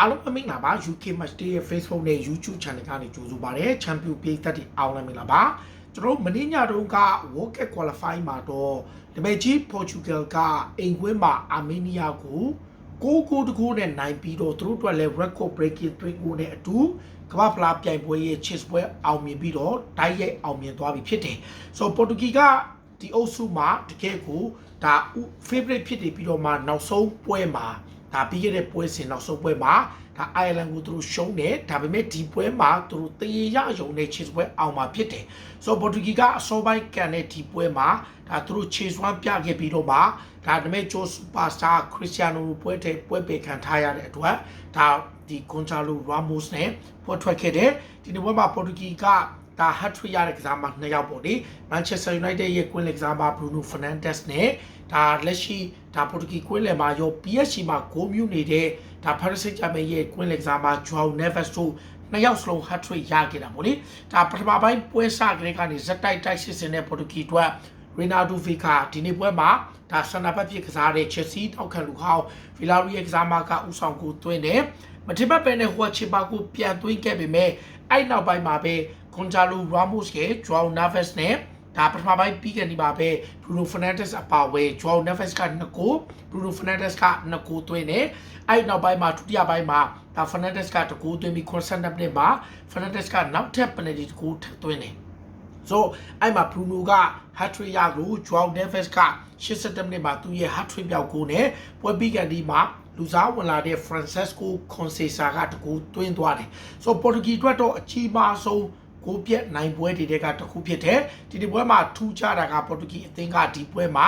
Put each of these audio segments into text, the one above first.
အားလုံးအမင်္ဂလာပါ UK Match Day ရဲ့ Facebook နဲ့ YouTube Channel ကနေကြိုဆိုပါရစေ။ Champion ပြည်သက်တွေအားလုံးမင်္ဂလာပါ။ကျွန်တော်တို့မင်းညတုန်းက World Cup Qualify မှာတော့တပည့်ကြီး Portugal ကအိမ်ကွင်းမှာ Armenia ကိုကိုကိုတကိုးနဲ့နိုင်ပြီးတော့သူတို့အတွက်လည်း record breaking 3 goal နဲ့အတူကမ္ဘာဖလားပြိုင်ပွဲရဲ့ chess ပွဲအောင်မြင်ပြီးတော့တိုက်ရိုက်အောင်မြင်သွားပြီဖြစ်တယ်။ဆိုတော့ Portugal ကဒီအုပ်စုမှာတကယ်ကိုဒါ favorite ဖြစ်နေပြီးတော့မှနောက်ဆုံးပွဲမှာ ဒါပြီးခဲ့တဲ့ပွဲစဉ်နောက်ဆုံးပွဲမှာဒါအိုင်ယာလန်ကိုသူတို့ရှုံးတယ်ဒါပေမဲ့ဒီပွဲမှာသူတို့တရေရယုံနဲ့ချစ်ပွဲအောင်မှာဖြစ်တယ်ဆိုတော့ပေါ်တူဂီကအစောပိုင်းကန်တဲ့ဒီပွဲမှာဒါသူတို့ခြေစွမ်းပြခဲ့ပြီးတော့မှဒါဒါပေမဲ့ဂျိုးစူပါစတာခရစ္စတီယာနိုပွဲတဲ့ပွဲပေခံထားရတဲ့အတွက်ဒါဒီကွန်ချာလိုရာမိုစ်နဲ့ပွဲထွက်ခဲ့တယ်ဒီနေ့ပွဲမှာပေါ်တူဂီက ဒါဟတ်ထရီရတဲ့ကစားမနှစ်ယောက်ပေါ့လေမန်ချက်စတာယူနိုက်တက်ရဲ့ကွင်းလက်ကစားမဘရူနိုဖာနန်ဒက်စ်နဲ့ဒါလက်ရှိဒါပေါ်တူဂီကွင်းလယ်မှာရော PSG မှာဂိုးမြူနေတဲ့ဒါပါရီဆက်ဂျာမန်ရဲ့ကွင်းလက်ကစားမဂျွာနက်ဗက်စ်တို့နှစ်ယောက်စလုံးဟတ်ထရီရခဲ့တာပေါ့လေဒါပထမပိုင်းပွဲစကလေးကနေဇက်တိုက်တိုက်စစ်စင်တဲ့ပေါ်တူဂီအတွက်ရီနာဒိုဖီကာဒီနေ့ပွဲမှာဒါဆန်နာဘက်ဖြစ်ကစားတဲ့ချက်စီတောက်ခံလူဟောင်းဗီလာရီရဲ့ကစားမကဥဆောင်ကိုသွင်းတယ်မထင်မှတ်ပဲနဲ့ဟိုချီပါကိုပြန်သွင်းခဲ့ပေမဲ့အဲ့နောက်ပိုင်းမှာပဲ ကွန်ဂျာလိုရာမိုစ်ရဲ့ဂျွာနာဗက်စ်နဲ့ဒါပထမပိုင်းပြီးကနေပါပဲဘရူနိုဖာနန်ဒက်စ်အပါဝဲဂျွာနာဗက်စ်က2ကိုဘရူနိုဖာနန်ဒက်စ်က2ကိုသွင်းတယ်အဲ့နောက်ပိုင်းမှာဒုတိယပိုင်းမှာဒါဖာနန်ဒက်စ်က2ကိုသွင်းပြီး90မိနစ်မှာဖာနန်ဒက်စ်ကနောက်ထပ်ပနယ်တီ2ကိုထပ်သွင်းတယ်ဆိုအဲ့မှာဘရူနိုကဟတ်ထရီရကိုဂျွာနေဗက်စ်က87မိနစ်မှာသူ့ရဲ့ဟတ်ထရီပြောက်ကိုနဲ့ပွဲပြီးကန်ဒီမှာလူစားဝင်လာတဲ့ Francesco Conceição ကတကူတွင်းသွားတယ်ဆိုတော့ပေါ်တူဂီအတွက်တော့အကြီးမားဆုံး ကိုပြက်နိုင်ပွဲတွေတဲကတစ်ခုဖြစ်တယ်ဒီဒီပွဲမှာထူးခြားတာကပေါ်တူဂီအသင်းကဒီပွဲမှာ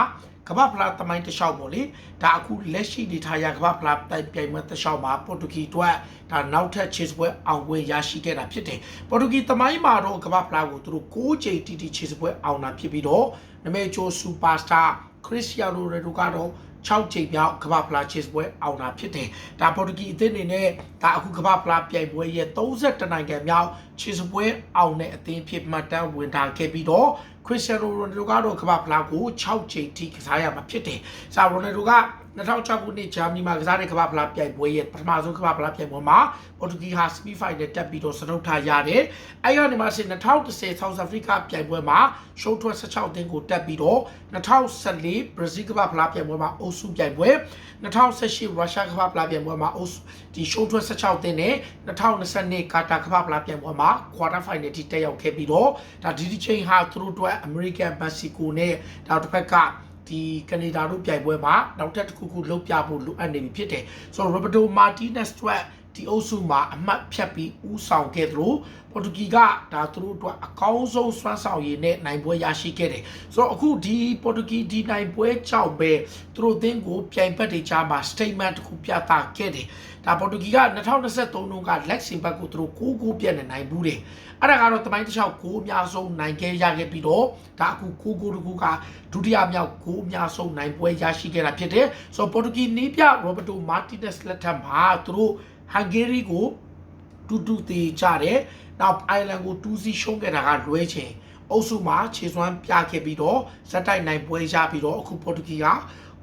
ကမ္ဘာဖလားတမိုင်းတစ်လျှောက်ပေါ့လေဒါအခုလက်ရှိနေထားရကမ္ဘာဖလားတိုင်ပြိုင်ပွဲတစ်လျှောက်မှာပေါ်တူဂီအတွက်ဒါနောက်ထပ် chase ပွဲအောင်ပွဲရရှိခဲ့တာဖြစ်တယ်ပေါ်တူဂီတမိုင်းမှာတော့ကမ္ဘာဖလားကိုသူတို့6ချိန်တီတီ chase ပွဲအောင်တာဖြစ်ပြီးတော့နမဲချိုစူပါစတာ ခရစ္စတီယာနိုရိုနယ်ဒိုကတော့6ချိန်မြောက်ကမ္ဘာဖလားချစ်ပွဲအောင်တာဖြစ်တယ်။ဒါပေါ်တူဂီအသင်းအနေနဲ့ဒါအခုကမ္ဘာဖလားပြိုင်ပွဲရဲ့32နိုင်ငံမြောက်ချစ်ပွဲအောင်တဲ့အသင်းဖြစ်မှတ်တမ်းဝင်ထားခဲ့ပြီးတော့ ခရစ္စတီယာနိုရိုနယ်ဒိုကတော့ကမ္ဘာဖလားကို6ချိန်ထိကစားရမှာဖြစ်တယ်။ဆာရိုနယ်ဒိုက2006ခုနှစ်ဂျာမနီမှာကစားတဲ့ကမ္ဘာဖလားပြိုင်ပွဲရဲ့ပထမဆုံးကမ္ဘာဖလားပြိုင်ပွဲမှာပေါ်တူဂီဟာစမီဖိုင်နယ်တက်ပြီးတော့စတုထရတယ်။အဲဒီကနေမှဆင်2010 South Africa ပြိုင်ပွဲမှာရှုံးထွက်16တင်းကိုတက်ပြီးတော့2014 Brazil ကမ္ဘာဖလားပြိုင်ပွဲမှာအုပ်စုပြိုင်ပွဲ2018 Russia ကမ္ဘာဖလားပြိုင်ပွဲမှာအုပ်စုဒီရှုံးထွက်16တင်းနဲ့2022ကာတာကမ္ဘာဖလားပြိုင်ပွဲမှာ quarter final ထိတက်ရောက်ခဲ့ပြီးတော့ဒါဒီဒီချိန်ဟာသူတို့အတွက် American Mexico နဲ့ဒါတစ်ဖက်ကဒီကနေဒါတို့ပြိုင်ပွဲမှာနောက်ထပ်တစ်ခုခုလုပ်ပြဖို့လိုအပ်နေပြီဖြစ်တယ်ဆိုတော့ Roberto Martinez အတွက် ဒီအုပ်စုမှာအမှတ်ဖြတ်ပြီးဥဆောင်ခဲ့သလိုပေါ်တူဂီကဒါသူတို့အတွက်အကောင်းဆုံးစွမ်းဆောင်ရည်နဲ့နိုင်ပွဲရရှိခဲ့တယ်ဆိုတော့အခုဒီပေါ်တူဂီဒီနိုင်ပွဲကြောင့်ပဲသူတို့အသင်းကိုပြိုင်ဘက်တွေကြားမှာ statement တစ်ခုပြသခဲ့တယ်ဒါပေါ်တူဂီက2023တုန်းကလက်ဆင်ဘက်ကိုသူတို့ကိုးကိုးပြတ်နေနိုင်ဘူးတယ်အဲ့ဒါကတော့တမိုင်းတစ်လျှောက်ကိုးအများဆုံးနိုင်ခဲ့ရခဲ့ပြီးတော့ဒါအခုကိုးကိုးတကူကဒုတိယမြောက်ကိုးအများဆုံးနိုင်ပွဲရရှိခဲ့တာဖြစ်တယ်ဆိုတော့ပေါ်တူဂီနီးပြရောဘတ်တိုမာတီနက်စ်လက်ထက်မှာသူတို့ ဟန်ဂေရီကိုတူတူသေးကြတယ်။နောက်အိုင်လန်ကို2စီရှုံးခဲ့တာကလွဲချင်အုပ်စုမှာခြေစွမ်းပြခဲ့ပြီးတော့ဇက်တိုက်နိုင်ပွဲရပြီးတော့အခုပေါ်တူဂီက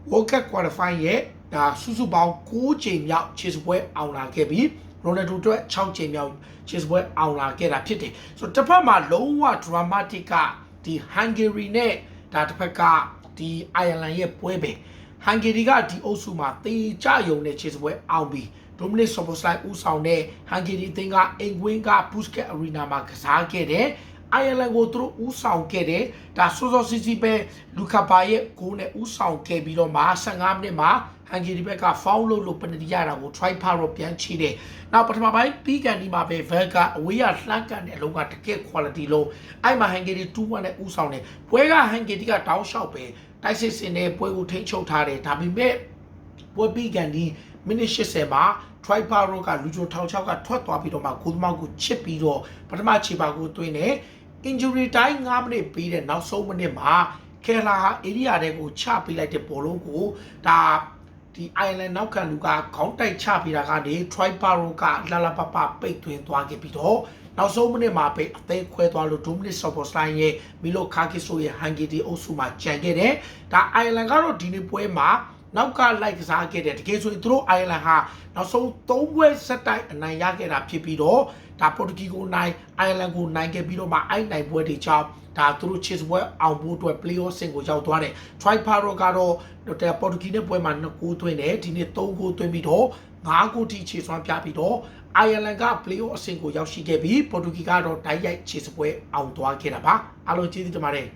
World Cup Qualify ရဲ့ဒါစုစုပေါင်း6ချိန်မြောက်ခြေစပွဲအောင်လာခဲ့ပြီးရိုနယ်ဒိုအတွက်6ချိန်မြောက်ခြေစပွဲအောင်လာခဲ့တာဖြစ်တယ်။ဆိုတော့တစ်ဖက်မှာလုံးဝ dramatic ကဒီ Hungary နဲ့ဒါတစ်ဖက်ကဒီ Ireland ရဲ့ပွဲပဲ။ Hungary ကဒီအုပ်စုမှာတေချယုံတဲ့ခြေစပွဲအောင်ပြီး ဒိုမနစ်ဆိုပိုစလိုက်ဦးဆောင်တဲ့ဟန်ဂေရီအသင်းကအိမ်ကွင်းကဘုစကက်အရီနာမှာကစားခဲ့တယ်။အိုင်ယာလန်ကိုသူတို့ဦးဆောင်ခဲ့တယ်။ဒါဆိုဆိုစီစီပဲလူကာပါရဲ့ဂိုးနဲ့ဦးဆောင်ခဲ့ပြီးတော့မှ15မိနစ်မှာဟန်ဂေရီဘက်ကဖောင်းလို့လို့ပနတီရတာကို try ဖာတော့ပြန်ချီတယ်။နောက်ပထမပိုင်းပြီးကန်ဒီမှာပဲ Vel ကအဝေးရလှမ်းကန်တဲ့အလုံးကတကယ် quality လုံးအဲ့မှာဟန်ဂေရီ2-1နဲ့ဦးဆောင်တယ်။ပွဲကဟန်ဂေရီကတောင်းလျှောက်ပဲတိုက်စစ်စင်တဲ့ပွဲကိုထိန်းချုပ်ထားတယ်။ဒါပေမဲ့ပွဲပြီးကန်ဒီမိနစ်80မှာ Triparo ကလူချိုထောင်ချောက်ကထွက်သွားပြီးတော့မှကိုသမောက်ကိုချစ်ပြီးတော့ပထမခြေပါကိုတွင်းတယ် injury time 9မိနစ်ပြီးတဲ့နောက်ဆုံးမိနစ်မှာခဲလာဟာ area တွေကိုချပေးလိုက်တဲ့ဘောလုံးကိုဒါဒီ island နောက်ခံလူကခေါင်းတိုက်ချပေးတာကနေ Triparo ကလာလာပပပိတ်သွင်းသွားခဲ့ပြီးတော့နောက်ဆုံးမိနစ်မှာပဲအသေးခွဲသွားလို့ဒိုမနစ်ဆော့ပေါ်စတိုင်းရဲ့မီလိုကာကီဆိုရဲ့ဟန်ဂီတီအုပ်စုမှာကြံခဲ့တယ်။ဒါအိုင်လန်ကတော့ဒီနေ့ပွဲမှာ နောက်ကလိုက်ကစားခဲ့တယ်တကယ်ဆိုရင်သူတို့အိုင်ယာလန်ဟာနောက်ဆုံး၃ပွဲဆက်တိုက်အနိုင်ရခဲ့တာဖြစ်ပြီးတော့ဒါပေါ်တူဂီကိုနိုင်အိုင်ယာလန်ကိုနိုင်ခဲ့ပြီးတော့မှအိုင်နိုင်ပွဲတွေကြောင့်ဒါသူတို့ချစ်ပွဲအောင်ဖို့အတွက် playoff ဆင်ကိုရောက်သွားတယ် try paro ကတော့ဒါပေါ်တူဂီနဲ့ပွဲမှာ2ဂိုးသွင်းတယ်ဒီနေ့3ဂိုးသွင်းပြီးတော့5ဂိုးထိခြေစွမ်းပြပြီးတော့အိုင်ယာလန်က playoff အဆင့်ကိုရောက်ရှိခဲ့ပြီးပေါ်တူဂီကတော့တိုက်ရိုက်ခြေစပွဲအောင်သွားခဲ့တာပါအားလုံးကျေးဇူးတင်ပါတယ်